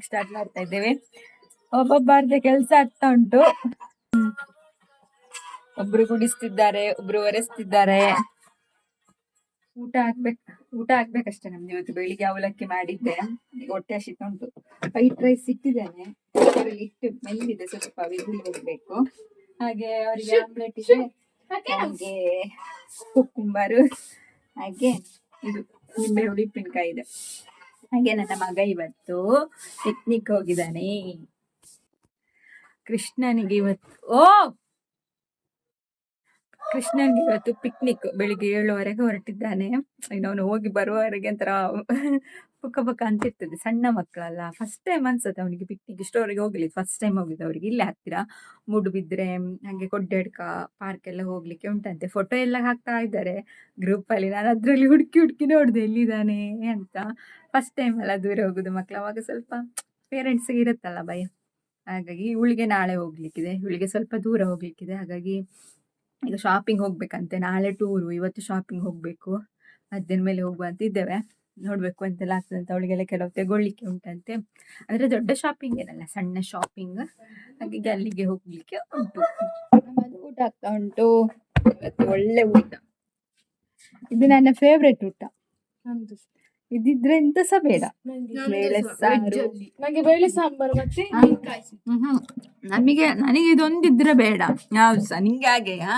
Start ಮಾಡ್ತಾ ಇದ್ದೇವೆ. ಒಬ್ಬೊಬ್ಬರದೇ ಕೆಲಸ ಆಗ್ತಾ ಉಂಟು. ಒಬ್ರು ಗುಡಿಸ್ತಿದ್ದಾರೆ ಒಬ್ರು ಒರೆಸ್ತಿದ್ದಾರೆ. ಊಟ ಆಗ್ಬೇಕು ಊಟ ಹಾಕ್ಬೇಕಷ್ಟೇ ನಮ್ದು ಇವತ್ತು ಬೆಳಿಗ್ಗೆ ಅವಲಕ್ಕಿ ಮಾಡಿದ್ದೆ. ಹೊಟ್ಟೆ ಹಸಿತಾ ಉಂಟು. ವೈಟ್ ರೈಸ್ ಇಟ್ಟಿದ್ದೇನೆ. ಇಟ್ಟು ಮೆಲ್ಲಿದೆ ಸ್ವಲ್ಪ ವಿಧಿ ಹೋಗ್ಬೇಕು ಹಾಗೆ ಅವರಿಗೆ ಆಮ್ಲೆಟ್ ಇದೆ ಹಾಗೆ ಕುಕ್ಕುಂಬರು. ಹಾಗೆ ಇದು ನಿಂಬೆ ಹುಳಿ ಇದೆ. ಹಾಗೆ ನನ್ನ ಮಗ ಇವತ್ತು ಪಿಕ್ನಿಕ್ ಹೋಗಿದ್ದಾನೆ. ಕೃಷ್ಣನಿಗೆ ಇವತ್ತು, ಓ! ಕೃಷ್ಣನ್ಗೆ ಇವತ್ತು ಪಿಕ್ನಿಕ್ ಬೆಳಿಗ್ಗೆ ಏಳುವರೆಗೆ ಹೊರಟಿದ್ದಾನೆ. ಅವನು ಹೋಗಿ ಬರುವವರೆಗೆ ಒಂಥರ ಪುಕ್ಕ ಪುಕ್ಕ ಅಂತಿರ್ತದೆ ಸಣ್ಣ ಮಕ್ಕಳಲ್ಲ. ಫಸ್ಟ್ ಟೈಮ್ ಅನ್ಸುತ್ತೆ ಅವನಿಗೆ ಪಿಕ್ನಿಕ್ ಸ್ಟೋರಿಗೆ ಹೋಗಲಿ. ಫಸ್ಟ್ ಟೈಮ್ ಹೋಗಿದ್ದು ಅವ್ರಿಗೆ. ಇಲ್ಲೇ ಹತ್ತಿರ ಮೂಡುಬಿದ್ರೆ ಹಾಗೆ ಕೊಡ್ಡೆಡ್ಕ ಪಾರ್ಕ್ ಎಲ್ಲ ಹೋಗ್ಲಿಕ್ಕೆ ಉಂಟಂತೆ. ಫೋಟೋ ಎಲ್ಲ ಹಾಕ್ತಾ ಇದ್ದಾರೆ. ಗ್ರೂಪ್ ಅಲ್ಲಿ ನಾನು ಅದ್ರಲ್ಲಿ ಹುಡುಕಿ ಹುಡುಕಿ ನೋಡಿದೆ, ಎಲ್ಲಿದ್ದಾನೆ ಅಂತ. ಫಸ್ಟ್ ಟೈಮ್ ಅಲ್ಲ ದೂರ ಹೋಗುದು ಮಕ್ಕಳು ಅವಾಗ ಸ್ವಲ್ಪ ಪೇರೆಂಟ್ಸ್ಗೆ ಇರುತ್ತಲ್ಲ ಭಯ. ಹಾಗಾಗಿ ಇವಳಿಗೆ ನಾಳೆ ಹೋಗ್ಲಿಕ್ಕಿದೆ. ಇವಳಿಗೆ ಸ್ವಲ್ಪ ದೂರ ಹೋಗ್ಲಿಕ್ಕಿದೆ. ಹಾಗಾಗಿ ಈಗ ಶಾಪಿಂಗ್ ಹೋಗ್ಬೇಕಂತೆ. ನಾಳೆ ಟೂರು ಇವತ್ತು ಶಾಪಿಂಗ್ ಹೋಗಬೇಕು. ಮಧ್ಯಾಹ್ನ ಮೇಲೆ ಹೋಗುವ ಅಂತ ಇದ್ದೇವೆ. ನೋಡ್ಬೇಕು ಅಂತೆಲ್ಲ ಆಗ್ತದೆ ಅಂತ ಅವಳಿಗೆಲ್ಲ ಕೆಲವು ತೆಗೊಳ್ಳಿಕ್ಕೆ ಉಂಟಂತೆ. ಅಂದ್ರೆ ದೊಡ್ಡ ಶಾಪಿಂಗ್ ಏನಲ್ಲ ಸಣ್ಣ ಶಾಪಿಂಗ್ ಹಾಗಾಗಿ ಅಲ್ಲಿಗೆ ಹೋಗ್ಲಿಕ್ಕೆ ಉಂಟು. ಅದು ಊಟ ಆಗ್ತಾ ಉಂಟು. ಇವತ್ತು ಒಳ್ಳೆ ಊಟ. ಇದು ನನ್ನ ಫೇವ್ರೆಟ್ ಊಟ. ಇದಿದ್ರೆ ಎಂತ ಸಹ ಬೇಡ. ಬೇಳೆ ಸಾರು. ನಂಗೆ ಬೇಳೆ ಸಾಂಬಾರು ಮತ್ತೆ ನಮಗೆ ನನಗೆ ಇದೊಂದಿದ್ರೆ ಬೇಡ. ಯಾವ್ದು ಸಹ? ನಿಂಗೆ ಹಾಗೆಯಾ?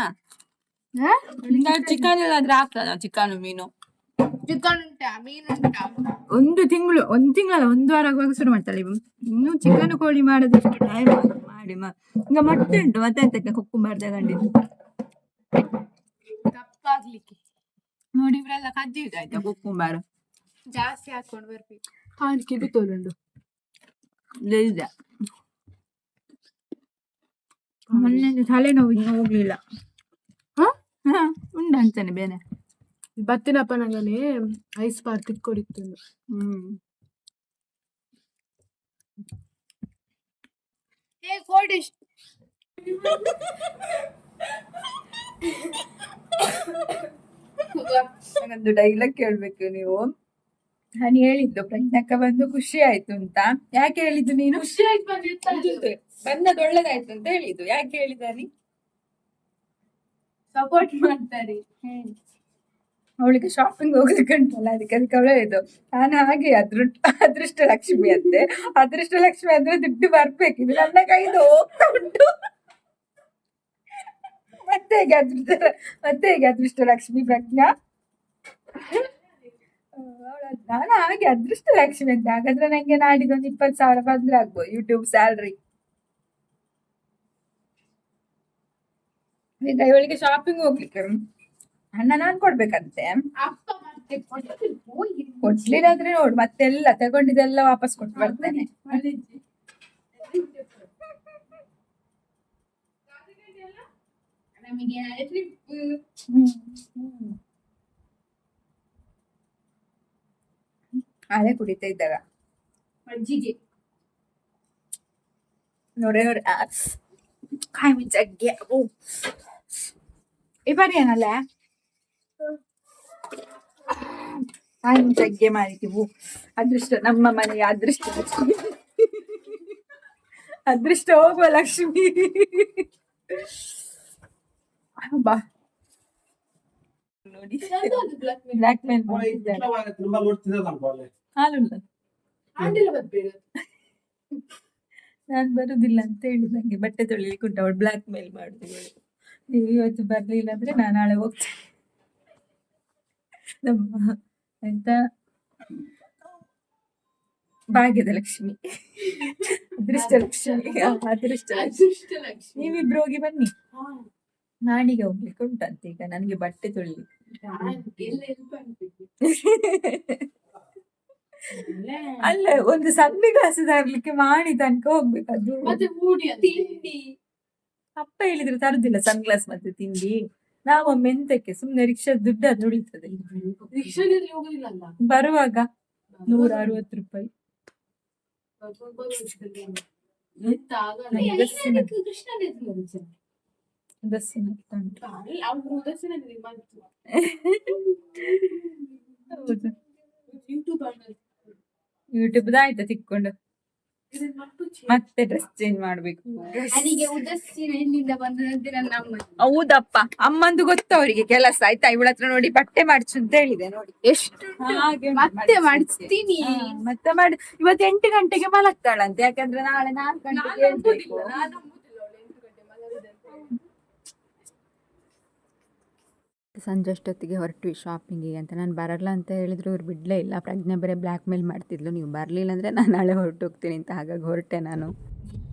ಚಿಕನ್ ಎಲ್ಲಾದ್ರೆ ಆಗ್ತದ ಚಿಕನ್ ಮೀನು? ಒಂದು ತಿಂಗಳು ಒಂದು ತಿಂಗಳಲ್ಲ ಒಂದು ವಾರ ಆಗುವಾಗ ಶುರು ಮಾಡ್ತಾಳೆ ಇವು ಇನ್ನು ಚಿಕನ್ ಕೋಳಿ ಮಾಡೋದಷ್ಟು ಟೈಮ್ ಮಾಡಿ ಮಾ ಈಗ ಮೊಟ್ಟೆ ಉಂಟು ಮತ್ತೆ ಎಂತಕ್ಕೆ ಕುಕ್ಕುಂಬರ್ ತಗೊಂಡಿದ್ದು ತಪ್ಪಾಗ್ಲಿಕ್ಕೆ ನೋಡಿ ಇವರೆಲ್ಲ ಕದ್ದಿದ್ದಾಯ್ತಾ ಕುಕ್ಕುಂಬಾರು ಜಾಸ್ತಿ ಹಾಕೊಂಡು ಬರ್ಬೇಕು. ಕಾಣಿಕೆ ಬಿತ್ತೋಲುಂಡು ಇದೆ ಮೊನ್ನೆ ತಲೆನೋವು ಇನ್ನೂ ಹೋಗ್ಲಿಲ್ಲ ಹಾ? ಉಂಟಂತಾನೆ ಬೇನೆ. ಬತ್ತಿನಪ್ಪ ನಂಗೆ ಐಸ್ ಬಾರ್ ತಿಕ್ಕೊಡಿತ್ತು ಹ್ಮ್. ಏ ಕೋಡಿ. ಡೈಲಾಗ್ ಕೇಳ್ಬೇಕು ನೀವು. ನಾನು ಹೇಳಿದ್ದು ಪ್ರಜ್ಞಕ್ಕ ಬಂದು ಖುಷಿ ಆಯ್ತು ಅಂತ. ಯಾಕೆ ಹೇಳಿದ್ದು ನೀನು? ಖುಷಿ ಆಯ್ತು ಬಂದಿತ್ತು ಬಂದದ್ದು ಒಳ್ಳೇದಾಯ್ತು ಅಂತ ಹೇಳಿದ್ದು. ಯಾಕೆ ಹೇಳಿದಾರಿ ಸಪೋರ್ಟ್ ಮಾಡ್ತಾರೆ. ಅವಳಿಗೆ ಶಾಪಿಂಗ್ ಹೋಗ್ಲಿಕ್ಕೆ ಉಂಟಲ್ಲ, ಅದಕ್ಕೆ ಅದಕ್ಕೆ ಅವಳೇ ಇದು. ನಾನು ಹಾಗೆ ಅದ್ರ ಅದೃಷ್ಟ ಲಕ್ಷ್ಮಿ ಅಂತೆ. ಅದೃಷ್ಟ ಲಕ್ಷ್ಮಿ ಅಂದ್ರೆ ದುಡ್ಡು ಬರ್ಬೇಕು. ಇದು ನನ್ನ ಕೈದು ಹೋಗ್ತಾ ಉಂಟು. ಮತ್ತೆ ಹೇಗೆ ಅದೃಷ್ಟ, ಮತ್ತೆ ಹೇಗೆ ಅದೃಷ್ಟ ಲಕ್ಷ್ಮಿ ಪ್ರಜ್ಞಾ ನಾನು ಹಾಗೆ ಅದೃಷ್ಟ ಲಕ್ಷ್ಮಿ ಅಂತ. ಹಾಗಾದ್ರೆ ನಂಗೆ ನಾಡಿದ್ದು ಒಂದು ಇಪ್ಪತ್ತು ಸಾವಿರ ಬಂದ್ರೆ ಆಗ್ಬೋದು ಯೂಟ್ಯೂಬ್ ಸ್ಯಾಲ್ರಿ ಈಗ ಇವಳಿಗೆ ಶಾಪಿಂಗ್ ಹೋಗ್ಲಿಕ್ಕೆ ಅಣ್ಣ ನಾನ್ ಕೊಡ್ಬೇಕಂತೆ. ಕೊಡ್ಲಿಲ್ಲ ಅಂದ್ರೆ ನೋಡು ಮತ್ತೆಲ್ಲ ತಗೊಂಡಿದ್ದೆಲ್ಲ ವಾಪಸ್ ಕೊಟ್ಟು ಬರ್ತೇನೆ. ಅದೇ ಕುಡಿತಾ ಇದ್ದಾಗ. ನೋಡೆ ನೋಡಿ ಕಾಯಿ ಮುಂಚೆ ಈ ಬಾರಿ ಏನಲ್ಲ? ಕಾಯಿ ಜಗ್ಗೆ ಮಾಡಿದ್ದೀವು ಅದೃಷ್ಟ ನಮ್ಮ ಮನೆಯ ಅದೃಷ್ಟ ಲಕ್ಷ್ಮಿ. ಅದೃಷ್ಟ ಹೋಗುವ ಲಕ್ಷ್ಮಿ. ಬಾ. ನೋಡಿ. ಬ್ಲಾಕ್ ಮೇಲ್ ಹಾಲುಲ್ಲ ನಾನ್ ಬರುದಿಲ್ಲ ಅಂತ ಹೇಳಿದ ನಂಗೆ ಬಟ್ಟೆ ತೊಳಿಲಿಕ್ಕೆ ಉಂಟು. ಅವಳು ಬ್ಲಾಕ್ ಮೇಲ್ ಮಾಡುದು ಇವಳು. ನೀವು ಇವತ್ತು ಬರ್ಲಿಲ್ಲ ಅಂದ್ರೆ ನಾನು ನಾಳೆ ಹೋಗ್ತೇನೆ. ನಮ್ಮ ಎಂತ ಭಾಗ್ಯದ ಲಕ್ಷ್ಮಿ. ಅದೃಷ್ಟ ಲಕ್ಷ್ಮಿ ಅದೃಷ್ಟ ಲಕ್ಷ್ಮಿ ನೀವಿಬ್ರು ಹೋಗಿ ಬನ್ನಿ. ನಾಡಿಗೆ ಹೋಗ್ಲಿಕ್ಕೆ ಉಂಟಂತೆ ಈಗ ನನಗೆ ಬಟ್ಟೆ ತೊಳಿಲಿಕ್ಕೆ. ಅಲ್ಲ ಒಂದು ಸಣ್ಣ ಗ್ಲಾಸ್ ತರ್ಲಿಕ್ಕೆ ಮಾಡಿ ತನಕ ಹೋಗ್ಬೇಕು ಅದು ಅಪ್ಪ ಹೇಳಿದ್ರೆ ತರುದಿಲ್ಲ ಸನ್ ಗ್ಲಾಸ್ ಮತ್ತೆ ತಿಂಡಿ. ನಾವೊಮ್ಮೆ ಎಂತಕ್ಕೆ ಸುಮ್ನೆ ರಿಕ್ಷಾ ದುಡ್ಡು ಅದು ಉಳಿತದೆ ರಿಕ್ಷಾದಲ್ಲಿ ಹೋಗುದಿಲ್ಲ ಅಲ್ಲ? ಬರುವಾಗ ನೂರ ಅರವತ್ತು ರೂಪಾಯಿ. ಬಸ್ಸಿನ ಹೌದು. ಯೂಟ್ಯೂಬ್ ಆಯ್ತಾ ತಿಕ್ಕೊಂಡು? ಮತ್ತೆ ಡ್ರೆಸ್ ಚೇಂಜ್ ಮಾಡ್ಬೇಕು. ಅದಕ್ಕೆ ಉದಸ್ಸಿನ ಎಲ್ಲಿಂದ ಬಂದದಂತೆ ನನ್ನ ಅಮ್ಮ ಹೌದಪ್ಪ. ಅಮ್ಮಂದು ಗೊತ್ತ ಅವರಿಗೆ ಕೆಲಸ ಆಯ್ತಾ? ಇವಳ ಹತ್ರ ನೋಡಿ ಬಟ್ಟೆ ಮಾಡಿಸು ಅಂತ ಹೇಳಿದೆ ನೋಡಿ. ಎಷ್ಟು ಮತ್ತೆ ಮಾಡಿಸ್ತೆ. ಮಾಡಿಸ್ತೀನಿ. ಮತ್ತೆ ಮಾಡಿ. ಇವತ್ತು ಎಂಟು ಗಂಟೆಗೆ ಮಲಗ್ತಾಳಂತೆ ಯಾಕಂದ್ರೆ ನಾಳೆ ನಾಲ್ಕು ಗಂಟೆಗೆ ನಂಬುದಿಲ್ಲ, ಹೇಳ್ಬೇಕು. ನಾನು ನಂಬುದಿಲ್ಲ ಅವಳು ಎಂಟು ಗಂಟೆ ಮಲಗಿದಂತೆ. ಸಂಜೆ ಅಷ್ಟೊತ್ತಿಗೆ ಹೊರಟ್ವಿ ಶಾಪಿಂಗಿಗೆ ಅಂತ. ನಾನು ಬರಲ್ಲ ಅಂತ ಹೇಳಿದ್ರು ಇವ್ರು ಬಿಡಲೇ ಇಲ್ಲ. ಪ್ರಜ್ಞೆ ಬೇರೆ ಬ್ಲ್ಯಾಕ್ ಮೇಲ್ ಮಾಡ್ತಿದ್ಲು. ನೀವು ಬರಲಿಲ್ಲ ಅಂದರೆ ನಾನು ನಾಳೆ ಹೊರಟೋಗ್ತೀನಿ ಅಂತ ಹಾಗಾಗಿ ಹೊರಟೆ ನಾನು.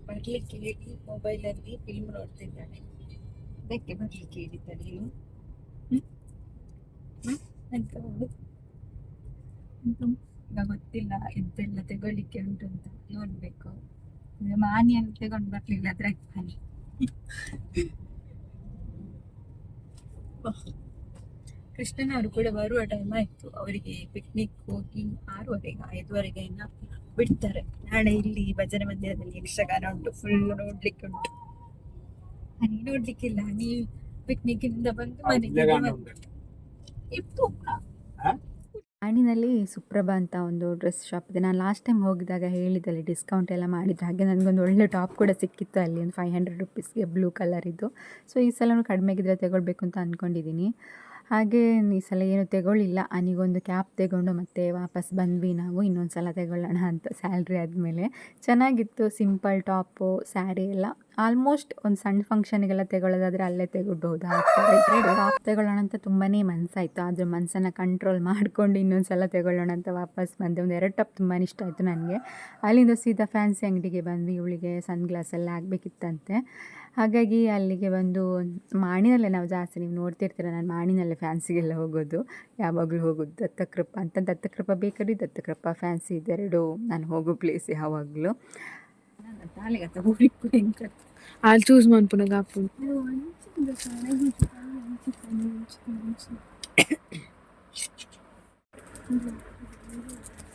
ಬರಲಿಕ್ಕೆ ಹೇಳಿ ಮೊಬೈಲಲ್ಲಿ ಫಿಲ್ಮ್ ನೋಡ್ತಿದ್ದಾಳೆ. ಅದಕ್ಕೆ ಬರಲಿಕ್ಕೆ ಹೇಳಿದ್ದ ನೀನು? ಹ್ಮ್? ಹ್ಮ್? ಎಂತ ಒಂದು? ಈಗ ಗೊತ್ತಿಲ್ಲ. ಎಂತೆಲ್ಲ ತಗೊಳ್ಳಿಕ್ಕೆ ಉಂಟು ಅಂತ ನೋಡ್ಬೇಕು. ಮಾನಿಯನ್ನು ತಗೊಂಡು ಬರ್ಲಿಲ್ಲ ಅದ್ರ ಹಾನಿ ಕೃಷ್ಣನವರು ಕೂಡ ಬರುವ ಟೈಮ್ ಆಯ್ತು. ಅವರಿಗೆ ಪಿಕ್ನಿಕ್ ಹೋಗಿ ಆರೂವರೆಗೆ ಐದುವರೆಗೆ ಬಿಡ್ತಾರೆ. ನಾಳೆ ಇಲ್ಲಿ ಭಜನೆ ಮಂದಿರದಲ್ಲಿ ಯಕ್ಷಗಾನ ಉಂಟು. ಫುಲ್ ನೋಡ್ಲಿಕ್ಕೆ ಉಂಟು. ಹನಿ ನೋಡ್ಲಿಕ್ಕಿಲ್ಲ. ನೀವು ಪಿಕ್ನಿಕ್ ಇಂದ ಬಂದು ಮನೆಗೆ ಇತ್ತು ಆಣಿನಲ್ಲಿ ಸುಪ್ರಭಾ ಅಂತ ಒಂದು ಡ್ರೆಸ್ ಶಾಪ್ ಇದೆ. ನಾನು ಲಾಸ್ಟ್ ಟೈಮ್ ಹೋಗಿದಾಗ ಹೇಳಿದಲ್ಲಿ ಡಿಸ್ಕೌಂಟ್ ಎಲ್ಲ ಮಾಡಿದ್ರು ಹಾಗೆ ನನಗೊಂದು ಒಳ್ಳೆ ಟಾಪ್ ಕೂಡ ಸಿಕ್ಕಿತ್ತು ಅಲ್ಲಿ. ಒಂದು ಫೈವ್ ಹಂಡ್ರೆಡ್ ರುಪೀಸ್ಗೆ ಬ್ಲೂ ಕಲರ್ ಇದ್ದು. ಸೊ ಈ ಸಲನೂ ಕಡಿಮೆಗಿದ್ರೆ ತಗೊಳ್ಬೇಕು ಅಂತ ಅಂದ್ಕೊಂಡಿದ್ದೀನಿ ಹಾಗೆ ಈ ಸಲ ಏನು ತಗೊಳ್ಳಿಲ್ಲ. ಅನಿಗೊಂದು ಕ್ಯಾಪ್ ತಗೊಂಡು ಮತ್ತೆ ವಾಪಸ್ ಬಂದ್ವಿ ನಾವು. ಇನ್ನೊಂದು ಸಲ ತಗೊಳ್ಳೋಣ ಅಂತ ಸ್ಯಾಲ್ರಿ ಆದಮೇಲೆ. ಚೆನ್ನಾಗಿತ್ತು. ಸಿಂಪಲ್ ಟಾಪು ಸ್ಯಾರಿ ಎಲ್ಲ. ಆಲ್ಮೋಸ್ಟ್ ಒಂದು ಸಣ್ಣ ಫಂಕ್ಷನಿಗೆಲ್ಲ ತಗೊಳ್ಳೋದಾದ್ರೆ ಅಲ್ಲೇ ಇದ್ರೆ ಟಾಪ್ ತಗೊಳ್ಳೋಣ ಅಂತ ತುಂಬಾ ಮನಸ್ಸಾಯಿತು ಆದರೆ ಮನಸ್ಸನ್ನು ಕಂಟ್ರೋಲ್ ಮಾಡ್ಕೊಂಡು ಇನ್ನೊಂದು ಸಲ ತಗೊಳ್ಳೋಣ ಅಂತ ವಾಪಸ್ ಬಂದೆ. ಒಂದು ಎರಡು ಟಾಪ್ ತುಂಬಾ ಇಷ್ಟ ಆಯಿತು ನನಗೆ. ಅಲ್ಲಿಂದ ಸೀದಾ ಫ್ಯಾನ್ಸಿ ಅಂಗಡಿಗೆ ಬಂದ್ವಿ. ಇವಳಿಗೆ ಸನ್ ಗ್ಲಾಸ್ ಎಲ್ಲ ಆಗಬೇಕಿತ್ತಂತೆ ಹಾಗಾಗಿ ಅಲ್ಲಿಗೆ ಬಂದು ಮಾಣಿನಲ್ಲೇ ನಾವು ಜಾಸ್ತಿ ನೀವು ನೋಡ್ತಿರ್ತೀರ ನಾನು ಮಾಣಿನಲ್ಲೇ ಫ್ಯಾನ್ಸಿಗೆಲ್ಲ ಹೋಗೋದು. ಯಾವಾಗಲೂ ಹೋಗೋದು ದತ್ತಕೃಪ. ಅಂತ ದತ್ತಕೃಪ ಬೇಕರಿ ದತ್ತಕೃಪ ಫ್ಯಾನ್ಸಿ ಇದೆರಡು ನಾನು ಹೋಗೋ ಪ್ಲೇಸ್ ಯಾವಾಗಲೂ. ಅಲ್ಲಿ ಚೂಸ್ ಮಾಡ್ಪುನ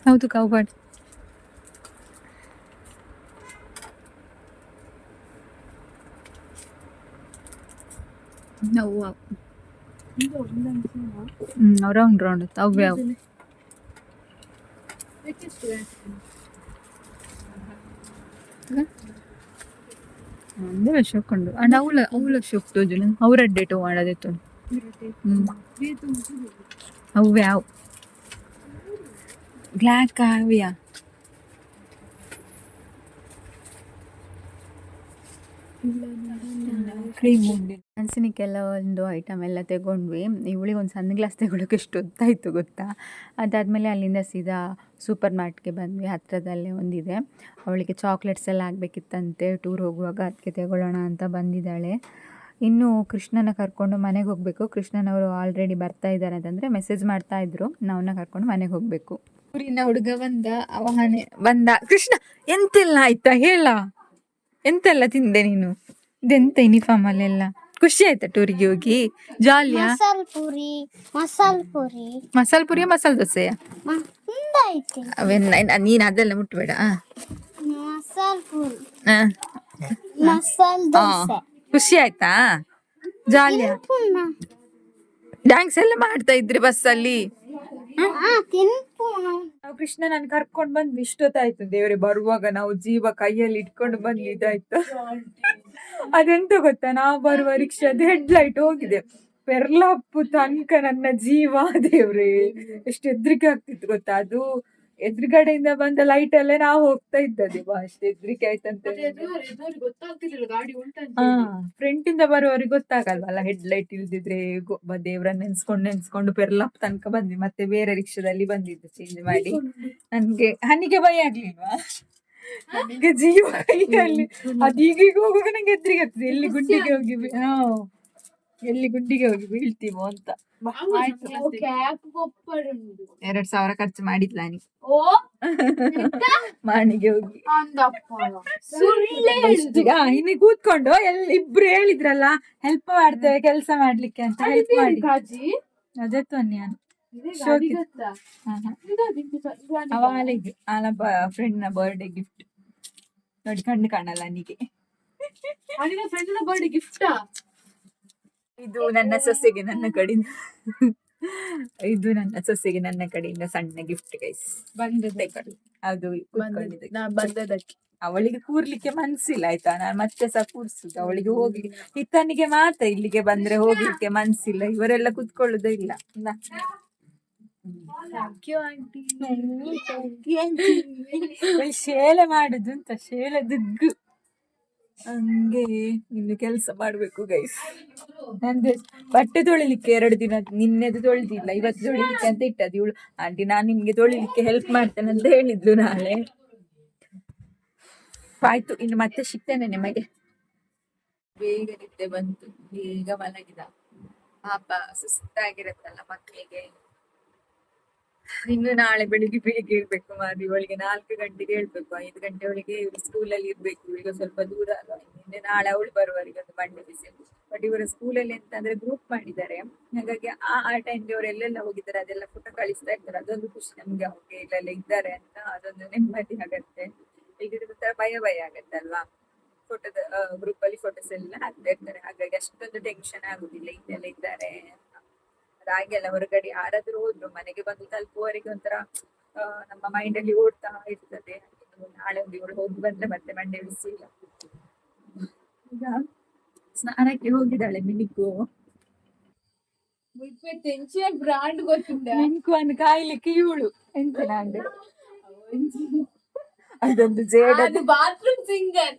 ಹೌದು ಹೌದು ಕೌಬಾಡ್ ಅವು ಹ್ಞೂ ರೌಂಡ್ ರೌಂಡ್ ಅವು ಯಾವ ಅಂದ್ರೆ ಶೋಕೊಂಡು ಅಂಡ್ ಅವಳ ಅವಳ ಶೋಕ್ ತೋಜುನ ಅವ್ರ ಡೇಟು ಮಾಡೋದಿತ್ತು ಹ್ಞೂ ಅವು ಯಾವ ಬ್ಲ್ಯಾಕ್ ಅವ್ಯಾ ಕ್ರೀಮ್ ಒಂದು ಐಟಮ್ ಎಲ್ಲ ತಗೊಂಡ್ವಿ. ಇವಳಿಗೆ ಒಂದು ಸಣ್ಣ ಗ್ಲಾಸ್ ತಗೊಳ್ಳೋಕೆ ಎಷ್ಟು ಹೊತ್ತಾಯಿತು ಗೊತ್ತಾ? ಅದಾದಮೇಲೆ ಅಲ್ಲಿಂದ ಸೀದಾ ಸೂಪರ್ ಮಾರ್ಟ್ಗೆ ಬಂದ್ವಿ. ಹತ್ತಿರದಲ್ಲೇ ಒಂದಿದೆ. ಅವಳಿಗೆ ಚಾಕ್ಲೇಟ್ಸ್ ಎಲ್ಲ ಆಗಬೇಕಿತ್ತಂತೆ. ಟೂರ್ ಹೋಗುವಾಗ ಅದಕ್ಕೆ ತಗೊಳ್ಳೋಣ ಅಂತ ಬಂದಿದ್ದಾಳೆ. ಇನ್ನು ಕೃಷ್ಣನ ಕರ್ಕೊಂಡು ಮನೆಗೆ ಹೋಗಬೇಕು. ಕೃಷ್ಣನವರು ಆಲ್ರೆಡಿ ಬರ್ತಾ ಇದ್ದಾರೆ ಅಂತಂದರೆ ಮೆಸೇಜ್ ಮಾಡ್ತಾ ಇದ್ರು. ನಾವನ್ನ ಕರ್ಕೊಂಡು ಮನೆಗೆ ಹೋಗಬೇಕು. ಊರಿನ ಹುಡುಗ ಬಂದ ಅವನೇ ಬಂದ, ಕೃಷ್ಣ, ಎಂತೆಲ್ಲ ಆಯ್ತಾ? ಹೇಳ. ಎಂತೆಲ್ಲ ತಿಂದೆ ನೀನು? ಇದೆಂತ ಯೂನಿಫಾರ್ಮ್ ಅಲ್ಲೆಲ್ಲ? ಖುಷಿ ಆಯ್ತಾ ಟೂರಿಗೆ ಹೋಗಿ? ಜಾಲಿಯಾ? ಮಸಾಲ್ ಪುರಿ ಮಸಾಲ್ ಪುರಿ. ಮಸಾಲ ಪುರಿಯ ಮಸಾಲ ದೋಸೆಯ? ಮ- ಮುಂದೈತಿ ಅವೆಲ್ಲ ನೀನು ಅದೆಲ್ಲ ಮುಟ್ಬೇಡ ಆ. ಮಸಾಲ್ ಪುರಿ. ಆ. ಮಸಾಲ್ ಆ. ದೋಸೆ. ಖುಷಿ ಆಯ್ತಾ? ಜಾಲಿಯಾ? ಪುಣ್ಣ ಡ್ಯಾನ್ಸ್ ಎಲ್ಲ ಮಾಡ್ತಾ ಇದ್ರಿ ಬಸ್ಸಲ್ಲಿ? ನಾವು. ಕೃಷ್ಣ ನನ್ ಕರ್ಕೊಂಡ್ ಬಂದ್ ಇಷ್ಟೊತ್ತಾಯ್ತು ದೇವ್ರೆ ಬರುವಾಗ ನಾವು ಜೀವ ಕೈಯಲ್ಲಿ ಇಟ್ಕೊಂಡು ಬಂದ್ ಇದಾಯ್ತು. ಅದೆಂತ ಗೊತ್ತಾ? ನಾವು ಬರುವ ರಿಕ್ಷಾದ ಹೆಡ್ ಲೈಟ್ ಹೋಗಿದೆ. ಪೆರ್ಲಪ್ಪು ತನಕ ನನ್ನ ಜೀವ ದೇವ್ರೆ. ಎಷ್ಟು ಹೆದ್ರಿಕೆ ಆಗ್ತಿತ್ತು ಗೊತ್ತಾ? ಅದು ಎದುರುಗಡೆಯಿಂದ ಬಂದ ಲೈಟ್ ಅಲ್ಲೇ ನಾವು ಹೋಗ್ತಾ ಇದ್ದದೆ ಬಾ ಅಷ್ಟು ಹೆದ್ರಿಕೆ ಆಯ್ತಂತ ಫ್ರಂಟ್ ಇಂದ ಬರುವವರಿಗೆ ಗೊತ್ತಾಗಲ್ವಲ್ಲ ಹೆಡ್ ಲೈಟ್ ಇಲ್ದಿದ್ರೆ ದೇವ್ರನ್ನ ನೆನ್ಸ್ಕೊಂಡು ನೆನ್ಸ್ಕೊಂಡು ಪೆರ್ಲಪ್ ತನಕ ಬಂದ್ವಿ. ಮತ್ತೆ ಬೇರೆ ರಿಕ್ಷಾದಲ್ಲಿ ಬಂದಿದ್ದು ಚೇಂಜ್ ಮಾಡಿ. ನನ್ಗೆ ಹನಿಗೆ ಭಯ ಆಗ್ಲಿಲ್ವಾ? ನನಗೆ ಜೀವ ಅದೀಗ ಹೋಗುವಾಗ ನಂಗೆ ಎದ್ರಿಗೆ ಆಗ್ತದೆ. ಎಲ್ಲಿ ಗುಂಡಿಗೆ ಹೋಗಿ ಹಾ ಎಲ್ಲಿ ಗುಂಡಿಗೆ ಹೋಗಿ ಬೀಳ್ತೀವೋ ಅಂತ. ಎರಡ್ ಸಾವಿರ ಖರ್ಚು ಮಾಡಿದ್ಲ ನೀ? ಓ ಮಾಣಿಗೆ ಹೋಗಿ. ಇಲ್ಲಿ ಕೂತ್ಕೊಂಡು ಎಲ್ಲಿ ಇಬ್ರು ಹೇಳಿದ್ರಲ್ಲ ಹೆಲ್ಪ್ ಮಾಡ್ತೇವೆ ಕೆಲಸ ಮಾಡ್ಲಿಕ್ಕೆ ಅಂತ ಹೆಲ್ಪ್ ಮಾಡಿ. ಅದೇ ಇದು ಅವಳಿಗೆ ಆಲ ಫ್ರೆಂಡ್ನ ಬರ್ಡೇ ಗಿಫ್ಟ್ ನೋಡಿ ಕಣ್ಣು ಕಾಣಲ್ಲ ನಿಗೆ. ಫ್ರೆಂಡ್ನ ಬರ್ಡೇ ಗಿಫ್ಟಾ ಇದು ನನ್ನ ಸೊಸೆಗೆ ನನ್ನ ಕಡೆಯಿಂದ ಇದು ನನ್ನ ಸೊಸೆಗೆ ನನ್ನ ಕಡೆಯಿಂದ ಸಣ್ಣ ಗಿಫ್ಟ್ ಗೈಸ್ ಬಂದದ್ದು. ಅದು. ನಾ ಬಂದದಕ್ಕೆ ಅವಳಿಗೆ ಕೂರ್ಲಿಕ್ಕೆ ಮನ್ಸಿಲ್ಲ ಆಯ್ತಾ? ನಾನು ಮತ್ತೆ ಸಹ ಕೂರ್ಸುದು. ಅವಳಿಗೆ ಹೋಗಿ ಇತನಿಗೆ ಮಾತ್ರ ಇಲ್ಲಿಗೆ ಬಂದ್ರೆ ಹೋಗ್ಲಿಕ್ಕೆ ಮನ್ಸಿಲ್ಲ. ಇವರೆಲ್ಲ ಕುತ್ಕೊಳ್ಳುದೇ ಇಲ್ಲ. ಶೇಲೆ ಮಾಡುದು ಅಂತ ಶೇಲೆ ದುಗ್ಗು ಹಂಗೆ ಇನ್ನು ಕೆಲಸ ಮಾಡ್ಬೇಕು ಗೈಸ್ ನಂದು ಬಟ್ಟೆ ತೊಳಿಲಿಕ್ಕೆ ಎರಡು ದಿನ, ನಿನ್ನೆದು ತೊಳಿದಿಲ್ಲ, ಇವತ್ತು ತೊಳಿಲಿಕ್ಕೆ ಅಂತ ಇಟ್ಟದ್ದು. ಇವಳು, ಆಂಟಿ, ನಾನು ನಿಮ್ಗೆ ತೊಳಿಲಿಕ್ಕೆ ಹೆಲ್ಪ್ ಮಾಡ್ತೇನೆ ಅಂತ ಹೇಳಿದ್ಲು ನಾಳೆ. ಆಯ್ತು, ಇನ್ನು ಮತ್ತೆ ಸಿಗ್ತೇನೆ ನಿಮಗೆ. ಬೇಗ ನಿದ್ದೆ ಬಂತು ಬೇಗ ಮಲಗಿದ. ಪಾಪ ಸುಸ್ತಾಗಿರತ್ತಲ್ಲ ಮಕ್ಕಳಿಗೆ. ಇನ್ನು ನಾಳೆ ಬೆಳಿಗ್ಗೆ ಬೇಗ ಇರ್ಬೇಕು ಮಾರಿ ಇವಳಿಗೆ ನಾಲ್ಕು ಗಂಟೆಗೆ ಹೇಳ್ಬೇಕು, ಐದು ಗಂಟೆ ಒಳಗೆ ಇವ್ರು ಸ್ಕೂಲಲ್ಲಿ ಇರ್ಬೇಕು ಈಗ ಸ್ವಲ್ಪ ದೂರ ಅಲ್ಲ ನಿನ್ನೆ ನಾಳೆ ಅವಳು ಬರುವವರಿಗೆ ಒಂದು ಬಂಡೆ ಬಿಸಿ ಬಟ್ ಇವರ ಸ್ಕೂಲಲ್ಲಿ ಎಂತ ಅಂದ್ರೆ ಗ್ರೂಪ್ ಮಾಡಿದ್ದಾರೆ. ಹಾಗಾಗಿ ಆ ಆ ಟೈಮ್ಗೆ ಅವ್ರು ಎಲ್ಲೆಲ್ಲ ಹೋಗಿದ್ದಾರೆ, ಅದೆಲ್ಲ ಫೋಟೋ ಕಳಿಸ್ತಾ ಇರ್ತಾರೆ. ಅದೊಂದು ಖುಷಿ ನಮ್ಗೆ ಅವ್ರಿಗೆ ಇಲ್ಲೆಲ್ಲ ಇದ್ದಾರೆ ಅಂತ ಅದೊಂದು ನೆಮ್ಮದಿ ಆಗತ್ತೆ. ಇಲ್ದಿದ್ರೆ ಭಯ ಭಯ ಆಗತ್ತಲ್ವಾ ಫೋಟೋದ ಗ್ರೂಪ್ ಅಲ್ಲಿ ಫೋಟೋಸ್ ಎಲ್ಲ ಹಾಕ್ತಾ ಇರ್ತಾರೆ. ಹಾಗಾಗಿ ಅಷ್ಟೊಂದು ಟೆನ್ಷನ್ ಆಗುದಿಲ್ಲ ಇಲ್ಲೆಲ್ಲ ಇದ್ದಾರೆ ಅಂತ ಎಲ್ಲ ಹೊರಗಡೆ ಯಾರಾದ್ರೂ ಹೋದ್ರು ಮನೆಗೆ ಬಂದು ತಲುಪುವವರೆಗೆ ಒಂಥರ ನಮ್ಮ ಮೈಂಡ್ ಅಲ್ಲಿ ಓಡ್ತಾ ಇರ್ತದೆ. ನಾಳೆ ಒಂದು ಇವಳು ಹೋಗಿ ಬಂದ್ರೆ ಮತ್ತೆ ಮಂಡೆ ಬಿಸಿಲ್ಲ. ಈಗ ಸ್ನಾನಕ್ಕೆ ಹೋಗಿದ್ದಾಳೆ ಮಿನಿಕು. ಬ್ರಾಂಡ್ ಗೊತ್ತಿಲ್ಲ ಮಿನಿಕು ಅನ್ನು ಕಾಯ್ಲಿಕ್ಕೆ ಇವಳು. ಎಂತ ನಾನು ಅದೊಂದು ಜೇಡ ಬಾತ್ರೂಮ್ ಸಿಂಗರ್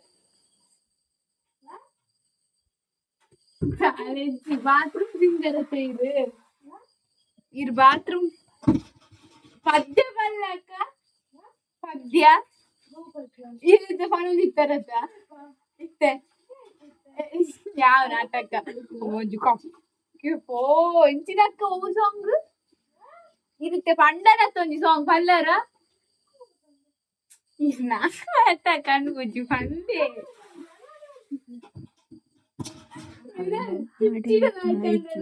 ಬಾತ್ರೂಮ್ ಸಿಂಗರ್ ಅಂತ ಇದು. ಇದು ಬಾತ್ರೂಮ್ ಪದ್ಯ ಬಲ್ಲಕ್ಕ ಪದ್ಯ ಇರುತ್ತೆ ಫನಲ್ ಇತ್ತಾರತ್ತ ಇತ್ತೆ ಯಾವ ನಾಟಕ ಒಂದು ಓ ಇಂಚಿನಕ್ಕ ಓ ಸಾಂಗ್ ಇರುತ್ತೆ ಪಂಡನತ್ತ ಒಂದು ಸಾಂಗ್ ಪಲ್ಲರ ನಾಟ ಕಣ್ಬುಜ್ಜಿ ಪಂಡೆ ತೆಂಕ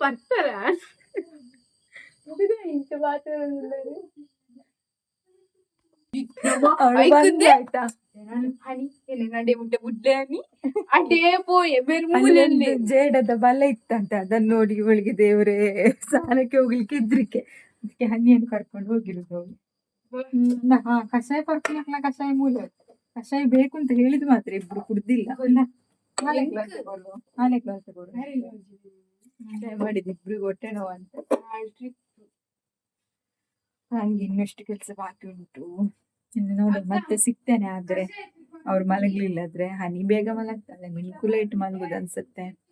ಬರ್ತಾರ. ಗೊತ್ತಾಯ್ತು ಅಡೇ ಪೋಯೆ ಬೆರ್ಮೂಲಲ್ಲಿ ಅಲ್ಲೊಂದು ಜೇಡದ ಬಲ ಇತ್ತಂತೆ ಅದನ್ನ ನೋಡಿ ಇವಳಿಗೆ ದೇವರೇ ಸ್ನಾನಕ್ಕೆ ಹೋಗ್ಲಿಕ್ಕೆ ಇದ್ರಿಕೆ ಅದಕ್ಕೆ ಹನಿಯನ್ನು ಕರ್ಕೊಂಡು ಹೋಗಿರೋದು ಕಷಾಯ ಪರ್ಕೊಂಡ್ಲ ಕಷಾಯ ಮೂಲ. ಕಷಾಯ ಬೇಕು ಅಂತ ಹೇಳಿದ್ ಮಾತ್ರ ಇಬ್ರು ಕುಡ್ದಿಲ್ಲ. ನಾಲ್ಕು ಕಷಾಯ ಇಬ್ರಿಗೆ ಹೊಟ್ಟೆ ನೋವು ಅಂತ. ಹಂಗೆ ಇನ್ನಷ್ಟು ಕೆಲಸ ಬಾಕಿ ಉಂಟು. ಇನ್ನು ನೋಡಿ ಮತ್ತೆ ಸಿಗ್ತೇನೆ ಆದ್ರೆ. ಅವ್ರು ಮಲಗ್ಲಿಲ್ಲ ಆದ್ರೆ. ಹನಿ ಬೇಗ ಮಲಗ್ತಾಳೆ. ಮಿಲ್ಕು ಲೇಟ್ ಮಲಗುದು ಅನ್ಸುತ್ತೆ.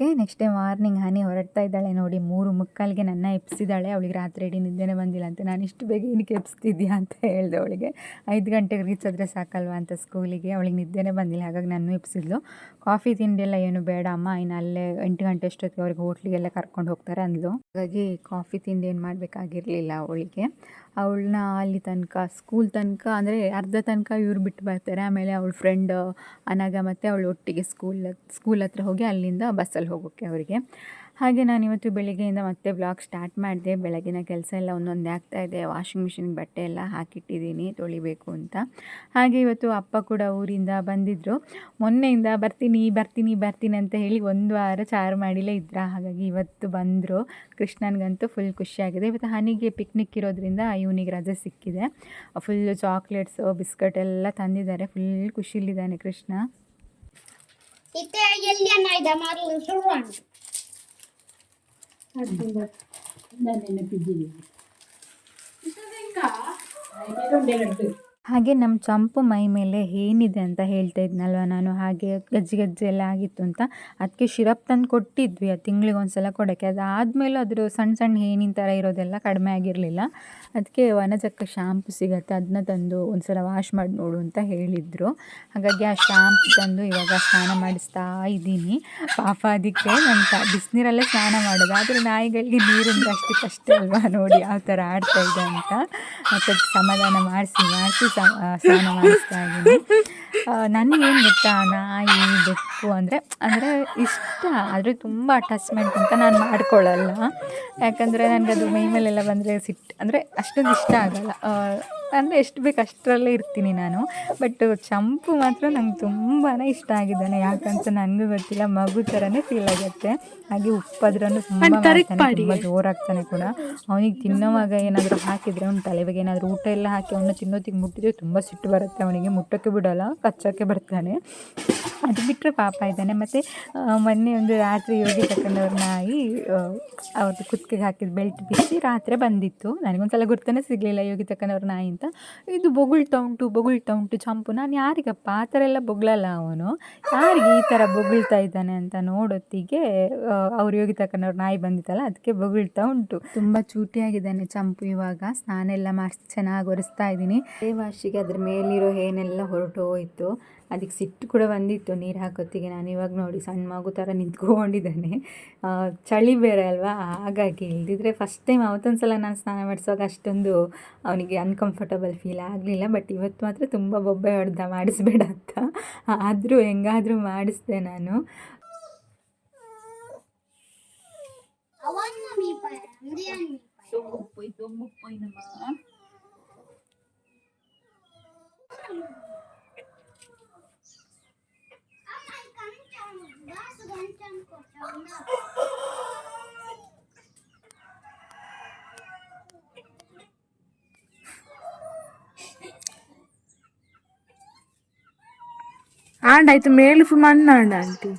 Okay next day morning Honey ಹೊರಡ್ತಾ ಇದ್ದಾಳೆ ನೋಡಿ, ಮೂರು ಮುಕ್ಕಾಲಿಗೆ ನನ್ನ ಎಪ್ಸಿದ್ದಾಳೆ ಅವಳಿಗೆ ರಾತ್ರಿ ಇಡೀ ನಿದ್ದೆನೇ ಬಂದಿಲ್ಲ ಅಂತ. ನಾನು ಇಷ್ಟು ಬೇಗ ಏನಕ್ಕೆ ಎಪ್ಸ್ತಿದ್ಯಾ ಅಂತ ಹೇಳಿದೆ ಅವಳಿಗೆ. ಐದು ಗಂಟೆಗೆ ರೀಚ್ ಆದರೆ ಸಾಕಲ್ವಾ ಅಂತ ಸ್ಕೂಲಿಗೆ ಅವಳಿಗೆ ನಿದ್ದೆನೇ ಬಂದಿಲ್ಲ, ಹಾಗಾಗಿ ನಾನು ಎಪ್ಸಿದ್ಲು ಕಾಫಿ ತಿಂಡಿ ಎಲ್ಲ ಏನು ಬೇಡ, ಅಮ್ಮ ಇನ್ನು ಅಲ್ಲೇ ಎಂಟು ಗಂಟೆ ಅಷ್ಟೊತ್ತಿಗೆ ಅವ್ರಿಗೆ ಹೋಟ್ಲಿಗೆಲ್ಲ ಕರ್ಕೊಂಡು ಹೋಗ್ತಾರೆ ಅಂದ್ಲು. ಹಾಗಾಗಿ ಕಾಫಿ ತಿಂಡಿ ಏನು ಮಾಡಬೇಕಾಗಿರಲಿಲ್ಲ ಅವಳಿಗೆ. ಅವಳನ್ನ ಅಲ್ಲಿ ತನಕ ಸ್ಕೂಲ್ ತನಕ, ಅಂದರೆ ಅರ್ಧ ತನಕ ಇವ್ರು ಬಿಟ್ಟು ಬರ್ತಾರೆ. ಆಮೇಲೆ ಅವಳ ಫ್ರೆಂಡ್ ಅನಾಗ ಮತ್ತು ಅವಳು ಒಟ್ಟಿಗೆ ಸ್ಕೂಲ್ ಸ್ಕೂಲ್ ಹತ್ರ ಹೋಗಿ ಅಲ್ಲಿಂದ ಬಸ್ಸಲ್ಲಿ ಹೋಗೋಕ್ಕೆ ಅವರಿಗೆ. ಹಾಗೆ ನಾನು ಇವತ್ತು ಬೆಳಿಗ್ಗೆಯಿಂದ ಮತ್ತೆ ಬ್ಲಾಗ್ ಸ್ಟಾರ್ಟ್ ಮಾಡಿದೆ. ಬೆಳಗಿನ ಕೆಲಸ ಎಲ್ಲ ಒಂದೊಂದು ಆಗ್ತಾ ಇದೆ. ವಾಷಿಂಗ್ ಮಿಷಿನ್ಗೆ ಬಟ್ಟೆ ಎಲ್ಲ ಹಾಕಿಟ್ಟಿದ್ದೀನಿ. ತೊಳಿಬೇಕು ಅಂತ. ಹಾಗೆ ಇವತ್ತು ಅಪ್ಪ ಕೂಡ ಊರಿಂದ ಬಂದಿದ್ದರು ಮೊನ್ನೆಯಿಂದ ಬರ್ತೀನಿ ಬರ್ತೀನಿ ಬರ್ತೀನಿ ಅಂತ ಹೇಳಿ ಒಂದು ವಾರ ಚಾರು ಮಾಡಿಲೇ ಇದ್ರ? ಹಾಗಾಗಿ ಇವತ್ತು ಬಂದರು. ಕೃಷ್ಣನಿಗಂತೂ ಫುಲ್ ಖುಷಿಯಾಗಿದೆ. ಇವತ್ತು ಹನಿಗೆ ಪಿಕ್ನಿಕ್ ಇರೋದ್ರಿಂದ ಇವನಿಗೆ ರಜೆ ಸಿಕ್ಕಿದೆ. ಫುಲ್ಲು ಚಾಕ್ಲೇಟ್ಸು ಬಿಸ್ಕಟ್ ಎಲ್ಲ ತಂದಿದ್ದಾರೆ. ಫುಲ್ ಖುಷಿಲಿದ್ದಾನೆ ಕೃಷ್ಣ. ಇತ್ತೆ ಎಲ್ಲಿ ಅನ್ನ ಇದೆ ಮರಳು ಸುಳ್ಳು ಹಾಗೆ ನಮ್ಮ ಚಂಪು ಮೈ ಮೇಲೆ ಏನಿದೆ ಅಂತ ಹೇಳ್ತಾ ಇದ್ನಲ್ವ ನಾನು? ಹಾಗೆ ಗಜ್ಜಿ ಗಜ್ಜಿ ಎಲ್ಲ ಆಗಿತ್ತು ಅಂತ. ಅದಕ್ಕೆ ಶಿರಪ್ ತಂದು ಕೊಟ್ಟಿದ್ವಿ ಅದು ತಿಂಗಳಿಗೆ ಒಂದು ಸಲ ಕೊಡೋಕ್ಕೆ ಅದಾದಮೇಲೆ ಅದ್ರ ಸಣ್ಣ ಸಣ್ಣ ಏನಿನ ಥರ ಇರೋದೆಲ್ಲ ಕಡಿಮೆ ಆಗಿರಲಿಲ್ಲ. ಅದಕ್ಕೆ ವನಜಕ್ಕ ಶಾಂಪು ಸಿಗತ್ತೆ ಅದನ್ನ ತಂದು ಒಂದು ಸಲ ವಾಶ್ ಮಾಡಿ ನೋಡು ಅಂತ ಹೇಳಿದರು. ಹಾಗಾಗಿ ಆ ಶಾಂಪು ತಂದು ಇವಾಗ ಸ್ನಾನ ಮಾಡಿಸ್ತಾ ಇದ್ದೀನಿ. ಪಾಪ ಅದಕ್ಕೆ ನಮ್ಮ ಕ, ಬಿಸಿನೀರಲ್ಲೇ ಸ್ನಾನ ಮಾಡೋದು. ಆದರೆ ನಾಯಿಗಳಿಗೆ ನೀರು ಅಷ್ಟು ಕಷ್ಟ ಅಲ್ವಾ? ನೋಡಿ ಯಾವ ಥರ ಆಡ್ತಾ ಇದೆ ಅಂತ. ಮತ್ತೆ ಸಮಾಧಾನ ಮಾಡಿಸಿ ಮಾಡಿಸಿ ಸ್ನಾನ ಮಾಡಿಸ್ತಾ ಇದ್ದೀನಿ ನನಗೇನು ಗೊತ್ತಾ? ನಾಯಿ ಬೆಕ್ಕು ಅಂದರೆ ಅಂದರೆ ಇಷ್ಟ. ಆದರೆ ತುಂಬ ಅಟ್ಯಾಚ್ಮೆಂಟ್ ಅಂತ ನಾನು ಮಾಡ್ಕೊಳ್ಳಲ್ಲ ಯಾಕಂದರೆ ನನಗದು ಮೈ ಮೇಲೆಲ್ಲ ಬಂದರೆ ಸಿಟ್ಟು ಅಂದರೆ ಅಷ್ಟೊಂದು ಇಷ್ಟ ಆಗಲ್ಲ. ಅಂದರೆ ಎಷ್ಟು ಬೇಕು ಅಷ್ಟರಲ್ಲೇ ಇರ್ತೀನಿ ನಾನು. ಬಟ್ ಚಂಪು ಮಾತ್ರ ನಂಗೆ ತುಂಬಾ ಇಷ್ಟ ಆಗಿದ್ದಾನೆ. ಯಾಕಂತ ನನಗೂ ಗೊತ್ತಿಲ್ಲ. ಮಗು ಥರನೇ ಫೀಲ್ ಆಗುತ್ತೆ. ಹಾಗೆ ಉಪ್ಪಾದ್ರೂ ತುಂಬ ಜೋರಾಗ್ತಾನೆ ಕೂಡ. ಅವನಿಗೆ ತಿನ್ನೋವಾಗ ಏನಾದರೂ ಹಾಕಿದರೆ ಅವ್ನ ತಲೆಗೆ ಏನಾದರೂ ಊಟ ಎಲ್ಲ ಹಾಕಿ ಅವನ್ನ ತಿನ್ನೋತಿಗೆ ಮುಟ್ಟಿದ್ರೆ ತುಂಬ ಸಿಟ್ಟು ಬರುತ್ತೆ. ಅವನಿಗೆ ಮುಟ್ಟೋಕ್ಕೆ ಬಿಡೋಲ್ಲ. ಕಚ್ಚೋಕ್ಕೆ ಬರ್ತಾನೆ. ಅದು ಬಿಟ್ಟರೆ ಪಾಪ ಇದ್ದಾನೆ. ಮತ್ತು ಮೊನ್ನೆ ಒಂದು ರಾತ್ರಿ ಯೋಗಿ ತಕ್ಕಂಡವ್ರ ನಾಯಿ ಅವ್ರದ್ದು ಕುತ್ತಿಗೆ ಹಾಕಿದ ಬೆಲ್ಟ್ ಬಿಚ್ಚಿ ರಾತ್ರಿ ಬಂದಿತ್ತು. ನನಗೊಂದ್ಸಲ ಗುರ್ತನೇ ಸಿಗಲಿಲ್ಲ ಯೋಗಿ ತಕ್ಕನವ್ರ ನಾಯಿ ಅಂತ. ಇದು ಬೊಗಳ್ತಾ ಉಂಟು ಬೊಗುಳ್ತಾ ಉಂಟು ಚಂಪು. ನಾನು ಯಾರಿಗಪ್ಪ ಆ ಥರ ಎಲ್ಲ ಬೊಗಳಲ್ಲ ಅವನು? ಯಾರಿಗೆ ಈ ಥರ ಬೊಗಳ್ತಾ ಇದ್ದಾನೆ ಅಂತ ನೋಡೊತ್ತಿಗೆ ಅವ್ರು ಯೋಗಿ ತಕ್ಕನವ್ರ ನಾಯಿ ಬಂದಿತ್ತಲ್ಲ, ಅದಕ್ಕೆ ಬೊಗಳ್ತಾ ಉಂಟು ತುಂಬ ಚೂಟಿಯಾಗಿದ್ದಾನೆ ಚಂಪು ಇವಾಗ. ಸ್ನಾನ ಎಲ್ಲ ಮಾಡಿಸಿ, ಚೆನ್ನಾಗಿ ಒರೆಸ್ತಾ ಇದ್ದೀನಿ. ದೇವಾಶಿಗೆ ಅದ್ರ ಮೇಲಿರೋ ಏನೆಲ್ಲ ಹೊರಟು ಅದಕ್ಕೆ ಸಿಟ್ಟು ಕೂಡ ಬಂದಿತ್ತು. ನೀರು ಹಾಕೋತ್ತಿಗೆ ನಾನು ಇವಾಗ ನೋಡಿ ಸಣ್ಣ ಮಗು ಥರ ನಿಂತ್ಕೊಂಡಿದ್ದಾನೆ. ಚಳಿ ಬೇರೆ ಅಲ್ವಾ? ಹಾಗಾಗಿ ಇಲ್ದಿದ್ರೆ ಫಸ್ಟ್ ಟೈಮ್ ಅವತ್ತೊಂದು ಸಲ ನಾನು ಸ್ನಾನ ಮಾಡಿಸುವಾಗ ಅಷ್ಟೊಂದು ಅವನಿಗೆ ಅನ್ಕಂಫರ್ಟಬಲ್ ಫೀಲ್ ಆಗಲಿಲ್ಲ. ಬಟ್ ಇವತ್ತು ಮಾತ್ರ ತುಂಬ ಬೊಬ್ಬೆ ಹೊಡೆದ ಮಾಡಿಸ್ಬೇಡ ಅಂತ. ಆದರೂ ಹೆಂಗಾದರೂ ಮಾಡಿಸ್ದೆ ನಾನು. ಕಂಚಂ ಕೊಟ್ಟವನ ಆಂಡಾಯ್ತು ಮೇಲು ಫುಲ್ ಮಣ್ಣು ಆಂಡ ಆಂಟಿ